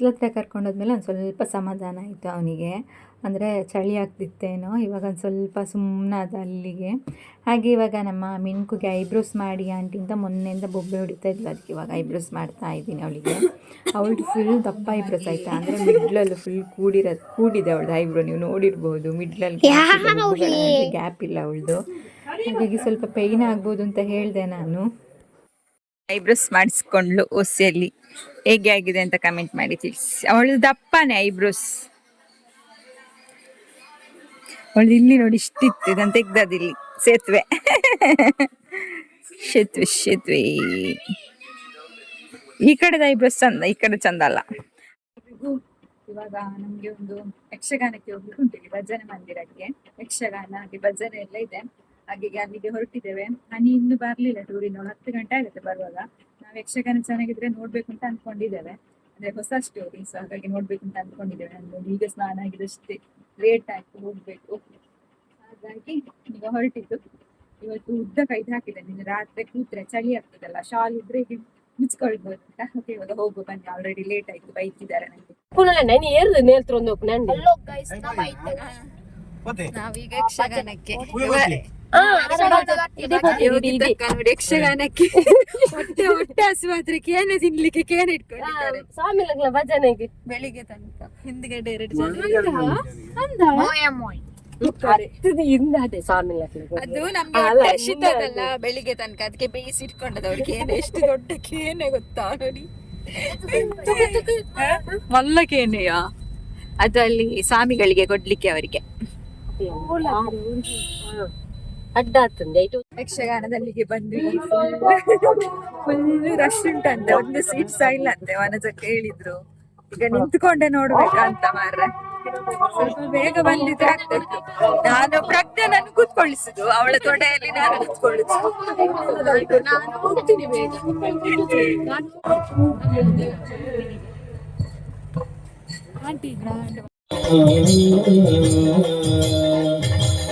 ಬಿಸ್ಲತ್ರ ಕರ್ಕೊಂಡೋದ್ಮೇಲೆ ಒಂದು ಸ್ವಲ್ಪ ಸಮಾಧಾನ ಆಯಿತು ಅವನಿಗೆ. ಅಂದರೆ ಚಳಿ ಆಗ್ತಿತ್ತೇನೋ ಇವಾಗ ಒಂದು ಸ್ವಲ್ಪ ಸುಮ್ಮನಾದ ಅಲ್ಲಿಗೆ. ಹಾಗೆ ಇವಾಗ ನಮ್ಮ ಮಿನ್ಕುಗೆ ಐಬ್ರೋಸ್ ಮಾಡಿ ಆಂಟಿ ಅಂತ ಮೊನ್ನೆಯಿಂದ ಬೊಬ್ಬೆ ಹೊಡಿತಾ ಇದ್ಲು ಅದಕ್ಕೆ ಇವಾಗ ಐಬ್ರೋಸ್ ಮಾಡ್ತಾ ಇದ್ದೀನಿ ಅವಳಿಗೆ. ಅವಳು ಫುಲ್ ದಪ್ಪ ಐಬ್ರೋಸ್ ಆಯಿತಾ? ಅಂದರೆ ಮಿಡ್ಲಲ್ಲಿ ಫುಲ್ ಕೂಡಿರೋದು ಕೂಡಿದೆ ಅವಳದು ಐಬ್ರೋ ನೀವು ನೋಡಿರ್ಬೋದು. ಮಿಡ್ಲಲ್ಲಿ ಗ್ಯಾಪ್ ಇಲ್ಲ ಅವಳದು. ಹಾಗಾಗಿ ಸ್ವಲ್ಪ ಪೈನ್ ಆಗ್ಬೋದು ಅಂತ ಹೇಳಿದೆ ನಾನು. ಐಬ್ರೋಸ್ ಮಾಡಿಸ್ಕೊಂಡ್ಲು ಒಸೆಯಲ್ಲಿ ಹೇಗೆ ಆಗಿದೆ ಅಂತ ಕಮೆಂಟ್ ಮಾಡಿ ತಿಳಿಸಿ. ಅವಳು ದಪ್ಪನೇ ಐಬ್ರೋಸ್. ಅವಳು ಇಲ್ಲಿ ನೋಡಿ ಇಷ್ಟಿತ್ತು, ಇದನ್ನು ತೆಗ್ದದಿಲ್ಲಿ ಸೇತುವೆ. ಸೇತುವೆ ಸೇತುವೆ. ಈ ಕಡೆದ ಐಬ್ರೋಸ್ ಚಂದ, ಈ ಕಡೆ ಚಂದ ಅಲ್ಲ. ಇವಾಗ ನಮ್ಗೆ ಒಂದು ಯಕ್ಷಗಾನಕ್ಕೆ ಹೋಗ್ಲಿಕ್ಕೆ ಉಂಟು ಭಜನೆ ಮಂದಿರಕ್ಕೆ. ಯಕ್ಷಗಾನ ಹಾಗೆ ಭಜನೆ ಎಲ್ಲ ಇದೆ. ಹಾಗೆ ಅಲ್ಲಿಗೆ ಹೊರಟಿದ್ದೇವೆ. ಹನಿ ಇನ್ನು ಬರ್ಲಿಲ್ಲ ಟೂರಿನೋಳು ಹತ್ತು ಗಂಟೆ ಆಗುತ್ತೆ ಬರುವಾಗ. ನಾವು ಯಕ್ಷಗಾನ ಚೆನ್ನಾಗಿದ್ರೆ ನೋಡ್ಬೇಕು ಅಂತ ಅನ್ಕೊಂಡಿದ್ದೇವೆ. ಅಂದ್ರೆ ಹೊಸ ಸ್ಟೋರಿ ಸೊ ಹಾಗಾಗಿ ನೋಡ್ಬೇಕು ಅಂತ ಅನ್ಕೊಂಡಿದ್ದೇವೆ. ನಾನು ಈಗ ಸ್ನಾನ ಆಗಿದಷ್ಟೇ ಲೇಟ್ ಆಯ್ತು ಹೋಗ್ಬೇಕು. ಹಾಗಾಗಿ ಈಗ ಹೊರಟಿದ್ದು. ಇವತ್ತು ಉದ್ದ ಕೈ ಹಾಕಿದೆ ನಿನ್ನೆ ರಾತ್ರಿ ಕೂತ್ರೆ ಚಳಿ ಆಗ್ತದಲ್ಲ ಶಾಲ್ ಇದ್ರೆ ಹೀಗೆ ಮುಚ್ಕೊಳ್ಬೋದು ಅಂತ. ಓಕೆ ಇವಾಗ ಹೋಗು ಬನ್ನಿ. ಆಲ್ರೆಡಿ ಲೇಟ್ ಆಯ್ತು ಬೈತಿದ್ದಾರೆ ನನಗೆ ಪುನಃ ನಾನು ಏರ್ದು ನೇಲ್ತ್ರು ಐತೆ ನಾವೀಗ ಯಕ್ಷಗಾನಕ್ಕೆ. ಯಕ್ಷಗಾನಕ್ಕೆ. ಹೊಟ್ಟೆ ಹೊಟ್ಟೆ ಹಸುವಾದ್ರೆ ಕೇನೆ ತಿನ್ಲಿಕ್ಕೆ ಕೇನೆ ಇಟ್ಕೊಂಡಿದ್ದಾರೆ. ಸ್ವಾಮಿಗಳ ಭಜನೆಗೆ. ಬೆಳಿಗ್ಗೆ ತನಕ. ಹಿಂದ್ಗಡೆ ಎರಡು ಅದು ನಮ್ಗೆ ಹಸಿತದಲ್ಲ ಬೆಳಿಗ್ಗೆ ತನಕ. ಅದಕ್ಕೆ ಬೇಯಿಸಿ ಇಟ್ಕೊಂಡದ ಅವ್ರಿಗೆ ಕೇನೆ. ಎಷ್ಟು ದೊಡ್ಡ ಕೇನೆ ಗೊತ್ತಾ ನೋಡಿ. ಮಲ್ಲ ಕೇನೆಯ? ಅದು ಅಲ್ಲಿ ಸ್ವಾಮಿಗಳಿಗೆ ಕೊಡ್ಲಿಕ್ಕೆ ಅವರಿಗೆ. ಅಡ್ಡ ಆಗ್ತದೆ. ಯಕ್ಷಗಾನದಲ್ಲಿಗೆ ಬಂದ್ವಿ ಫುಲ್ ರಶ್ ಉಂಟಂತೆ. ಒಂದು ಸೀಟ್ ಸಹ ಇಲ್ಲ ಅಂತೆ ವನಜಕ್ಕೆ ಹೇಳಿದ್ರು ಈಗ ನಿಂತ್ಕೊಂಡೆ ನೋಡ್ಬೇಕಂತ ಮಾರ್ರೆ. ಸ್ವಲ್ಪ ಬೇಗ ಬಂದಿದ್ರೆ ಆಗ್ತಿತ್ತು ನಾನು ಪ್ರಜ್ಞೆ ನಾನು ಕೂತ್ಕೊಳ್ಳಿಸುದು. ಅವಳ ತೊಡೆಯಲ್ಲಿ ನಾನು ಕೂತ್ಕೊಳ್ಳಿಸುದು ನಾನು ಹೋಗ್ತೀನಿ ಬೇಗ. ಆಂಟಿ.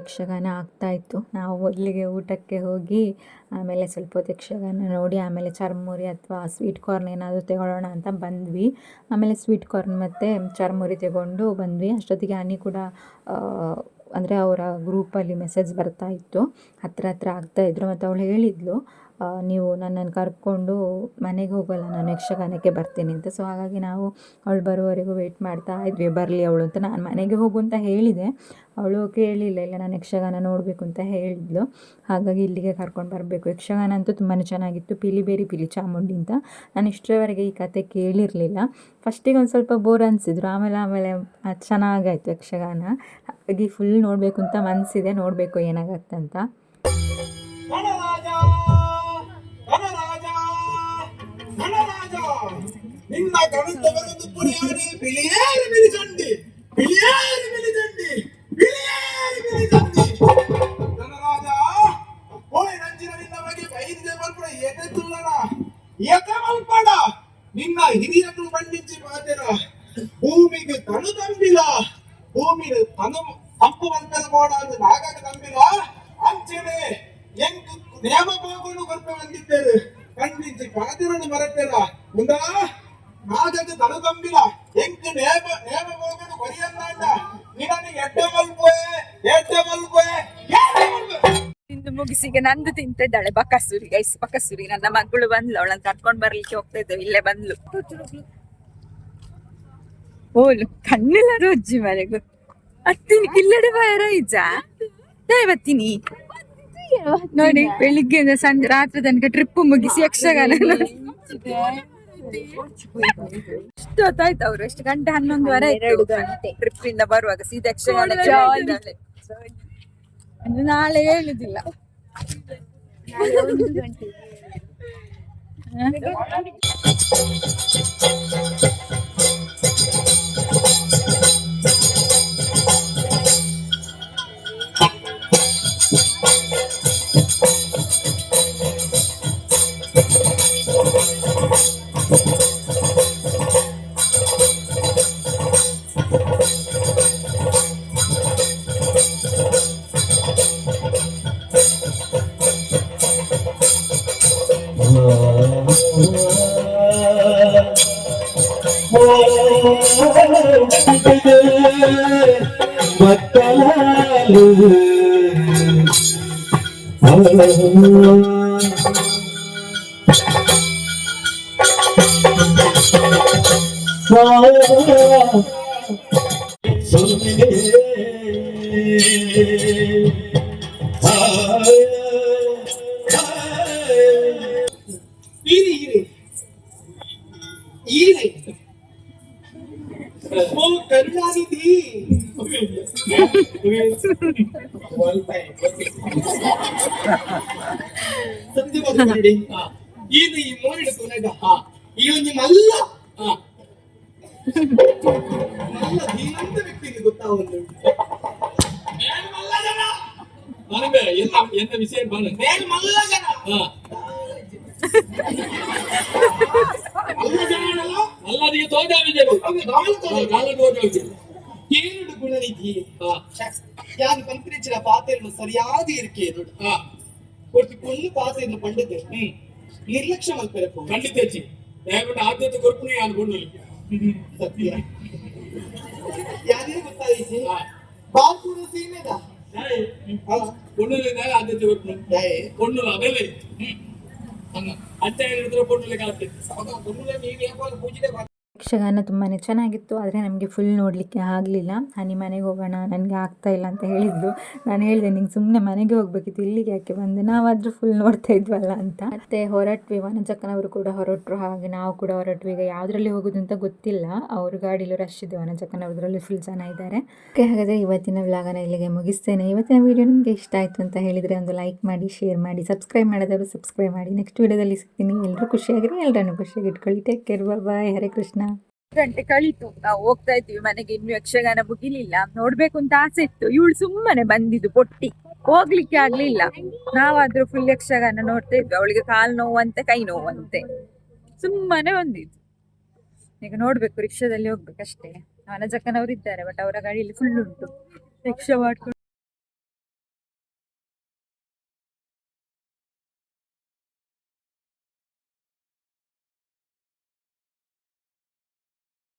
ಯಕ್ಷಗಾನ ಆಗ್ತಾ ಇತ್ತು. ನಾವು ಮೊದಲಿಗೆ ಊಟಕ್ಕೆ ಹೋಗಿ, ಆಮೇಲೆ ಸ್ವಲ್ಪ ಹೊತ್ತು ಯಕ್ಷಗಾನ ನೋಡಿ, ಆಮೇಲೆ ಚರ್ಮುರಿ ಅಥವಾ ಸ್ವೀಟ್ ಕಾರ್ನ್ ಏನಾದರೂ ತಗೊಳ್ಳೋಣ ಅಂತ ಬಂದ್ವಿ. ಆಮೇಲೆ ಸ್ವೀಟ್ ಕಾರ್ನ್ ಮತ್ತು ಚರ್ಮುರಿ ತಗೊಂಡು ಬಂದ್ವಿ. ಅಷ್ಟೊತ್ತಿಗೆ ಅನಿ ಕೂಡ ಅಂದರೆ ಅವರ ಗ್ರೂಪಲ್ಲಿ ಮೆಸೇಜ್ ಬರ್ತಾ ಇತ್ತು. ಹತ್ರ ಹತ್ರ ಆಗ್ತಾ ಇದ್ರು. ಮತ್ತು ಅವಳು ಹೇಳಿದ್ಲು ನೀವು ನನ್ನನ್ನು ಕರ್ಕೊಂಡು ಮನೆಗೆ ಹೋಗಲ್ಲ, ನಾನು ಯಕ್ಷಗಾನಕ್ಕೆ ಬರ್ತೀನಿ ಅಂತ. ಸೊ ಹಾಗಾಗಿ ನಾವು ಅವಳು ಬರೋವರೆಗೂ ವೆಯ್ಟ್ ಮಾಡ್ತಾ ಇದ್ವಿ. ಬರಲಿ ಅವಳು ಅಂತ ನಾನು ಮನೆಗೆ ಹೋಗು ಅಂತ ಹೇಳಿದೆ. ಅವಳು ಕೇಳಲಿಲ್ಲ ಇಲ್ಲ ನಾನು ಯಕ್ಷಗಾನ ನೋಡಬೇಕು ಅಂತ ಹೇಳಿದ್ಲು. ಹಾಗಾಗಿ ಇಲ್ಲಿಗೆ ಕರ್ಕೊಂಡು ಬರಬೇಕು. ಯಕ್ಷಗಾನ ಅಂತೂ ತುಂಬಾ ಚೆನ್ನಾಗಿತ್ತು. ಪಿಲಿಬೇರಿ ಪಿಲಿ ಚಾಮುಂಡಿ ಅಂತ. ನಾನು ಇಷ್ಟರವರೆಗೆ ಈ ಕತೆ ಕೇಳಿರಲಿಲ್ಲ. ಫಸ್ಟಿಗೆ ಒಂದು ಸ್ವಲ್ಪ ಬೋರ್ ಅನಿಸಿದ್ರು. ಆಮೇಲೆ ಆಮೇಲೆ ಚೆನ್ನಾಗಾಯ್ತು ಯಕ್ಷಗಾನ. ಹಾಗಾಗಿ ಫುಲ್ ನೋಡಬೇಕು ಅಂತ ಮನಸ್ಸಿದೆ ನೋಡಬೇಕು ಏನಾಗತ್ತೆ ಅಂತ ರಣರಾಜ ರಣರಾಜ ರಣರಾಜ ನಿನ್ನ ಕವಿತವರೊಂದು ಪುರಿಯಾಡಿ ಬಿಳಿಯೇರಿ ಬಿಳಿಜಂಡಿ ಬಿಳಿಯೇರಿ ಬಿಳಿಜಂಡಿ ಬಿಳಿಯೇರಿ ಬಿಳಿಜಂಡಿ ರಣರಾಜ ಹೋಳಿ ನಂಜಿನ ನಿನ್ನ ಬಗ್ಗೆ ಬೈದಿದೆ ಬರ್ಪಡ ಏಕೆ ತುಳ್ಳನ ಏಕೆ ಮಲ್ಪಡ ನಿನ್ನ ಹಿರಿಯಗಳು ಬಂಡಿಂಚಿ ಮಾತೆರ ಭೂಮಿಗೆ ತನು ತಂಬಿಲ ಭೂಮಿಗೆ ತನು ತಪ್ಪು ಬಂದದ ಮೋಡ ಅದು ನಾಗಾಗ ತಂಬಿಲ ಅಂಚನೆ ಎಂಟು ನೇಮ ಹೋಗಲು ಬರ್ತಾ ಬಂದಿದ್ದೇವೆ ಖಂಡಿಸಿ ಪಾತಿರನ್ನು ಮರೆತಿಲ್ಲ ಮುಂದ ನಾಗಕ್ಕೆ ತನು ತಂಬಿಲ ಎಂಟು ನೇಮ ನೇಮ ಹೋಗಲು ಕೊರಿಯನ್ನಾಡ ನಿನ್ನ ಎಡ್ಡ ಮಲ್ಪೋಯೆ ಎಡ್ಡ ಮಲ್ಪೋಯೆ ತಿಂದು ಮುಗಿಸಿ ಈಗ ನಂದು ತಿಂತಿದ್ದಾಳೆ. ಬಕಸೂರಿ ಗೈಸ್ ಬಕಸೂರಿ ನನ್ನ ಮಗಳು ಬಂದ್ಲು. ಅವಳನ್ನ ಕರ್ಕೊಂಡ್ ಬರ್ಲಿಕ್ಕೆ ಹೋಗ್ತಾ ಇದ್ದೇವೆ ಇಲ್ಲೇ ಬಂದ್ಲು. ಓಲು, ಕಣ್ಣಿಲ್ಲ ರೋಜ್ಜಿ ಮನೆಗೂ ಅತ್ತಿನಿ ಕಿಲ್ಲಡೆ ಬಾಯರ ಇಜ್ಜ ಬತ್ತೀನಿ ನೋಡಿ ಬೆಳಿಗ್ಗೆಯಿಂದ ಸಂಜೆ ರಾತ್ರಿ ತನಕ ಟ್ರಿಪ್ ಮುಗಿಸಿ ಯಕ್ಷಗಾನ. ಎಷ್ಟು ಹೊತ್ತಾಯ್ತು ಅವ್ರು ಎಷ್ಟು ಗಂಟೆ ಹನ್ನೊಂದುವರೆ ಆಯ್ತು. ಟ್ರಿಪ್ ಇಂದ ಬರುವಾಗ ಸೀದಾ ಯಕ್ಷಗಾನ ನಾಳೆ ಹೇಳುದಿಲ್ಲ. Thank ಇದೆ மக்களாலு ಸತ್ಯವಾಗಿ ನೋಡಿ ಈನು ಈ ಮೋರಿಡ ತುನಗ ಈ ಒಂಜಿ ಮಲ್ಲ ಆ. ಮಲ್ಲ ಧೀಮಂತ ವ್ಯಕ್ತಿಗೆ ಗೊತ್ತಾ ಒಂದು ಮೇಲ್ ಮಲ್ಲ ಜನ பாருங்க என்ன என்ன விஷயம் பாருங்க ಮೇಲ್ ಮಲ್ಲ ಜನ ஆ, ಮಲ್ಲ ಜನ ಅಲ್ಲ நல்லா நீங்க தோஜா விஜய் ಅವ್ರು ಗಾಳಿ ತೊಂದ್ರೆ. கால தோஜா விஜய் ಏನುಡು ಗುಣನಿಧಿ ಯಾನ್ ಪಂತ್ರಿಚಿನ ಪಾತೆಯನ್ನು ಸರಿಯಾಗಿ ಇರಿಕೆ ಕೊಡ್ತಿಕೊಂಡು ಪಾಸೆಯನ್ನು ಪಂಡಿತೇಶ್ನಿ ನಿರ್ಲಕ್ಷ್ಯ ಮಲ್ಪರಪ್ಪ ಖಂಡಿತೇಚಿ ಯಾಕಂದ್ರೆ ಆದ್ಯತೆ ಕೊಡ್ತೀನಿ ಅನ್ಕೊಂಡು ಸತ್ಯ ಯಾರಿಗೆ ಗೊತ್ತಾಗೈತಿ ಬಾವು ಕೂಡ ಸೀಮೆದ ಕೊಂಡುಲಿಂದಾಗ ಆದ್ಯತೆ ಕೊಡ್ತೀನಿ ಕೊಂಡುಲ ಅದಲ್ಲೇ ಅನ್ನ ಅಂತ ಹೇಳಿದ್ರೆ ಕೊಂಡುಲಿಕ್ಕೆ ಆದ್ಯತೆ ಕೊಂಡುಲ ನೀವು ಯಾವಾಗ ಪೂಜೆ ಯಕ್ಷಗಾನ ತುಂಬಾ ಚೆನ್ನಾಗಿತ್ತು, ಆದರೆ ನಮಗೆ ಫುಲ್ ನೋಡಲಿಕ್ಕೆ ಆಗಲಿಲ್ಲ. ಹನಿ ಮನೆಗೆ ಹೋಗೋಣ, ನನಗೆ ಆಗ್ತಾ ಇಲ್ಲ ಅಂತ ಹೇಳಿದ್ದು. ನಾನು ಹೇಳಿದೆ, ನಿಂಗೆ ಸುಮ್ಮನೆ ಮನೆಗೆ ಹೋಗ್ಬೇಕಿತ್ತು, ಇಲ್ಲಿಗೆ ಯಾಕೆ ಬಂದೆ? ನಾವಾದರೂ ಫುಲ್ ನೋಡ್ತಾ ಇದ್ವಲ್ಲ ಅಂತ. ಮತ್ತು ಹೊರಟ್ವಿ ವನಚಕ್ಕನವರು ಕೂಡ ಹೊರಟರು, ಹಾಗೆ ನಾವು ಕೂಡ ಹೊರಟ್ವಿ. ಈಗ ಯಾವುದರಲ್ಲಿ ಹೋಗೋದು ಅಂತ ಗೊತ್ತಿಲ್ಲ. ಅವ್ರ ಗಾಡಿಲೂ ರಶ್ ಇದೆ ವನಚಕ್ಕನವ್ರದ್ರಲ್ಲಿ ಫುಲ್ ಜನ ಇದ್ದಾರೆ ಓಕೆ, ಹಾಗಾದರೆ ಇವತ್ತಿನ ವ್ಲಾಗನ ಇಲ್ಲಿಗೆ ಮುಗಿಸ್ತೇನೆ. ಇವತ್ತಿನ ವಿಡಿಯೋ ನಿಮಗೆ ಇಷ್ಟ ಆಯಿತು ಅಂತ ಹೇಳಿದರೆ ಒಂದು ಲೈಕ್ ಮಾಡಿ ಶೇರ್ ಮಾಡಿ ಸಬ್ಸ್ಕ್ರೈಬ್ ಮಾಡಿದವರು ಸಬ್ಸ್ಕ್ರೈಬ್ ಮಾಡಿ. ನೆಕ್ಸ್ಟ್ ವಿಡಿಯೋದಲ್ಲಿ ಸಿಗ್ತೀನಿ. ಎಲ್ಲರೂ ಖುಷಿಯಾಗಿರಿ ಎಲ್ಲರನ್ನು ಖುಷಿಯಾಗಿ ಇಟ್ಕೊಳ್ಳಿ. Take care bye Hare Krishna ಗಂಟೆ ಕಳೀತು. ನಾವು ಹೋಗ್ತಾ ಇದ್ವಿ ಮನೆಗೆ. ಇನ್ನು ಯಕ್ಷಗಾನ ಮುಗಿಲಿಲ್ಲ. ನೋಡ್ಬೇಕು ಅಂತ ಆಸೆ ಇತ್ತು. ಇವಳು ಸುಮ್ಮನೆ ಬಂದಿದ್ದು ಪೊಟ್ಟಿ. ಹೋಗ್ಲಿಕ್ಕೆ ಆಗ್ಲಿಲ್ಲ. ನಾವಾದ್ರೂ ಫುಲ್ ಯಕ್ಷಗಾನ ನೋಡ್ತಾ ಇದ್ವಿ. ಅವಳಿಗೆ ಕಾಲು ನೋವಂತೆ, ಕೈ ನೋವಂತೆ. ಸುಮ್ಮನೆ ಬಂದಿದ್ದು. ಈಗ ನೋಡ್ಬೇಕು, ರಿಕ್ಷಾದಲ್ಲಿ ಹೋಗ್ಬೇಕಷ್ಟೇ. ಅವನ ಜಕ್ಕನವ್ರು ಇದ್ದಾರೆ ಬಟ್ ಅವರ ಗಾಡಿಯಲ್ಲಿ ಫುಲ್ ಉಂಟು. ರಿಕ್ಷಾ ಮಾಡ್ಕೊಂಡು